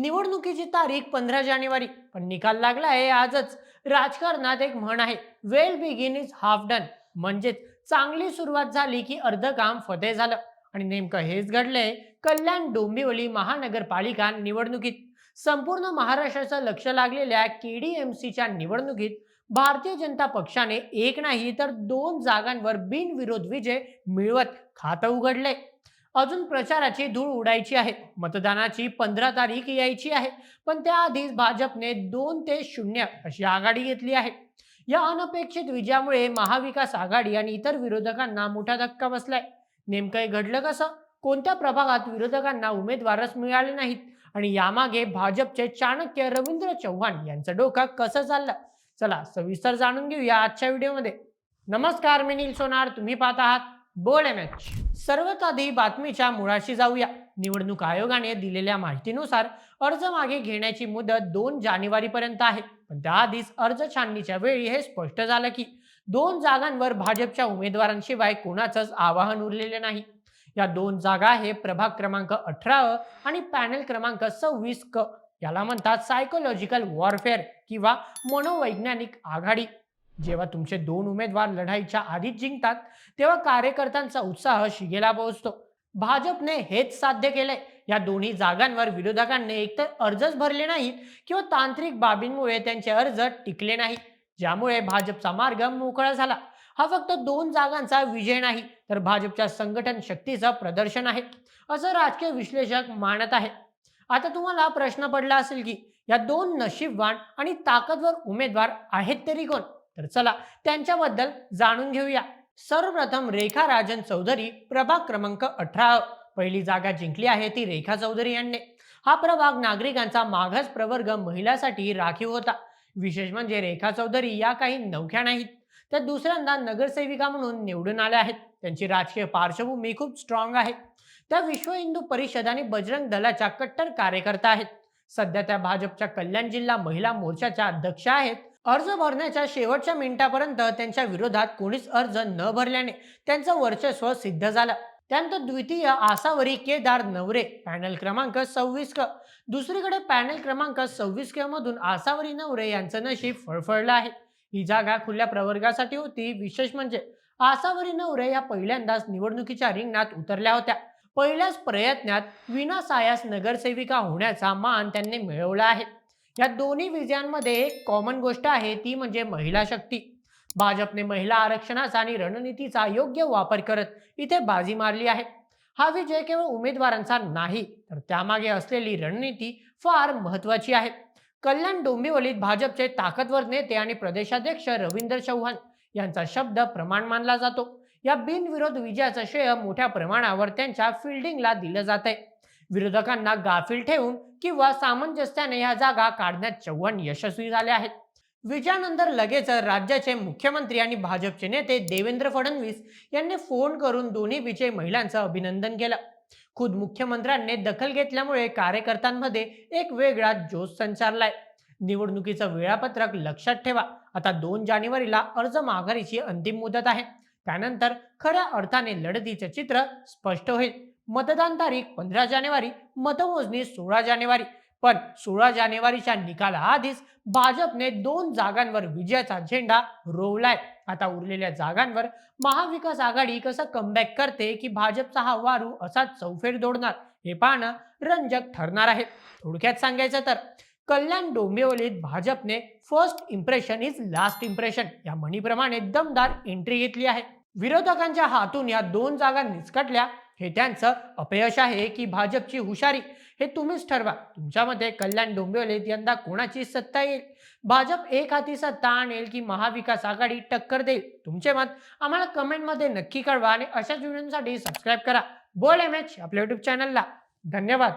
निवडणुकीची तारीख पंधरा जानेवारी. पण निकाल लागला आहे आजच. राजकारणात एक म्हण आहे well begin is half done. म्हणजेच चांगली सुरुवात झाली की अर्ध काम फते झालं. आणि नेमकं हेच घडलंय कल्याण डोंबिवली महानगरपालिका निवडणुकीत. संपूर्ण महाराष्ट्राचं लक्ष लागलेल्या केडीएमसीच्या निवडणुकीत भारतीय जनता पक्षाने एक नाही तर दोन जागांवर बिनविरोध विजय मिळवत खातं उघडलंय. अजून प्रचाराची धूळ उडायची आहे. मतदानाची पंधरा तारीख यायची आहे. पण त्याआधीच भाजपने दोन ते शून्य अशी आघाडी घेतली आहे. या अनपेक्षित विजयामुळे महाविकास आघाडी आणि इतर विरोधकांना मोठा धक्का बसलाय. नेमकं हे घडलं कसं? कोणत्या प्रभागात विरोधकांना उमेदवारच मिळाले नाहीत? आणि यामागे भाजपचे चाणक्य रवींद्र चव्हाण यांचं डोकं कसं चाललं? चला सविस्तर जाणून घेऊया आजच्या व्हिडिओमध्ये. नमस्कार मी नील सोनार. तुम्ही पाहत आहात बोल एम एच. सर्वात आधी बातमीच्या मुळाशी जाऊया. निवडणूक आयोगाने दिलेल्या माहितीनुसार अर्ज मागे घेण्याची मुदत दोन जानेवारी पर्यंत आहे. पण त्याआधीच अर्ज छाननीच्या वेळी हे स्पष्ट झालं की दोन जागांवर भाजपच्या उमेदवारांशिवाय कोणाचंच आवाहन उरलेले नाही. या दोन जागा हे प्रभाग क्रमांक अठरा आणि पॅनल क्रमांक सव्वीस क. याला म्हणतात सायकोलॉजिकल वॉरफेअर किंवा मनोवैज्ञानिक आघाडी. जेव्हा तुमचे दोन उमेदवार लढाईच्या आधीच जिंकतात तेव्हा कार्यकर्त्यांचा उत्साह शिगेला पोहोचतो. भाजपने हेच साध्य केलंय. या दोन्ही जागांवर विरोधकांनी एकतर अर्जच भरले नाहीत किंवा तांत्रिक बाबींमुळे त्यांचे अर्ज टिकले नाहीत ज्यामुळे भाजपचा मार्ग मोकळा झाला. हा फक्त दोन जागांचा विजय नाही तर भाजपच्या संघटन शक्तीचं प्रदर्शन आहे असं राजकीय विश्लेषक मानत आहे आता तुम्हाला प्रश्न पडला असेल की या दोन नशीबवान आणि ताकदवर उमेदवार आहेत तरी कोण? तर चला त्यांच्याबद्दल जाणून घेऊया. सर्वप्रथम रेखा राजन चौधरी प्रभाग क्रमांक अठरा. पहिली जागा जिंकली आहे ती रेखा चौधरी यांनी. हा प्रभाग नागरिकांचा मागास प्रवर्ग महिलासाठी राखीव होता. विशेष म्हणजे रेखा चौधरी या काही नवख्या नाहीत. त्या दुसऱ्यांदा नगरसेविका म्हणून निवडून आल्या आहेत. त्यांची राजकीय पार्श्वभूमी खूप स्ट्रॉंग आहे. त्या विश्व हिंदू परिषद आणि बजरंग दलाच्या कट्टर कार्यकर्ता आहेत. सध्या त्या भाजपच्या कल्याण जिल्हा महिला मोर्चाच्या अध्यक्ष आहेत. अर्ज भरण्याच्या शेवटच्या मिनिटापर्यंत त्यांच्या विरोधात कोणीच अर्ज न भरल्याने त्यांचं वर्चस्व सिद्ध झालं. त्यानंतर द्वितीय आसावरी केदार नवरे पॅनल क्रमांक सव्वीस क. दुसरीकडे पॅनल क्रमांक सव्वीस क मधून आसावरी नवरे यांचं नशीब फळफळलं आहे. ही जागा खुल्या प्रवर्गासाठी होती. विशेष म्हणजे आसावरी नवरे या पहिल्यांदाच निवडणुकीच्या रिंगणात उतरल्या होत्या. पहिल्याच प्रयत्नात विना सायास नगरसेविका होण्याचा मान त्यांनी मिळवला आहे. या दोन्ही विजयांमध्ये एक कॉमन गोष्ट आहे ती म्हणजे महिला शक्ती. भाजपने महिला आरक्षणाचा आणि रणनीतीचा योग्य वापर करत इथे बाजी मारली आहे. हा विजय केवळ उमेदवारांचा नाही तर त्यामागे असलेली रणनीती फार महत्वाची आहे. कल्याण डोंबिवलीत भाजपचे ताकदवर नेते आणि प्रदेशाध्यक्ष रवींद्र चव्हाण यांचा शब्द प्रमाण मानला जातो. या बिनविरोध विजयाचं श्रेय मोठ्या प्रमाणावर त्यांच्या फिल्डिंगला दिलं जात आहे विरोधकांना गाफील ठेवून किंवा सामंजस्याने या जागा काढण्यात चव्हाण यशस्वी झाले आहेत. विजयानंतर लगेच राज्याचे मुख्यमंत्री आणि भाजपचे नेते देवेंद्र फडणवीस यांनी फोन करून दोन्ही विजय महिलांचं अभिनंदन केलं. खुद मुख्यमंत्र्यांनी दखल घेतल्यामुळे कार्यकर्त्यांमध्ये एक वेगळा जोश संचारलाय. निवडणुकीचं वेळापत्रक लक्षात ठेवा. आता दोन जानेवारीला अर्ज माघारीची अंतिम मुदत आहे. त्यानंतर खऱ्या अर्थाने लढतीचं चित्र स्पष्ट होईल. मतदान तारीख पंधरा जानेवारी मतमोजणी सोळा जानेवारी. पण सोळा जानेवारीच्या निकालाआधीच भाजपने दोन जागांवर विजयाचा झेंडा रोवलाय. आता उरलेल्या जागांवर महाविकास आघाडी कसं कमबॅक करते की भाजपचा हा वारू असा चौफेर दोडणार? हे पाहणं रंजक ठरणार आहे. थोडक्यात सांगायचं तर कल्याण डोंबिवलीत भाजपने first impression is last impression या म्हणीप्रमाणे दमदार एंट्री घेतली आहे. विरोधकांच्या हातून या दोन जागा निसकटल्या हे त्यांचं अपयश आहे की भाजपची हुशारी हे तुम्हीच ठरवा. तुमच्यामध्ये कल्याण डोंबिवलीत यंदा कोणाची सत्ता येईल? भाजप एक हाती सत्ता आणेल की महाविकास आघाडी टक्कर देईल? तुमचे मत आम्हाला कमेंटमध्ये नक्की कळवा आणि अशाच व्हिडिओसाठी सबस्क्राईब करा. बोल एम एच आपल्या युट्यूब चॅनलला धन्यवाद.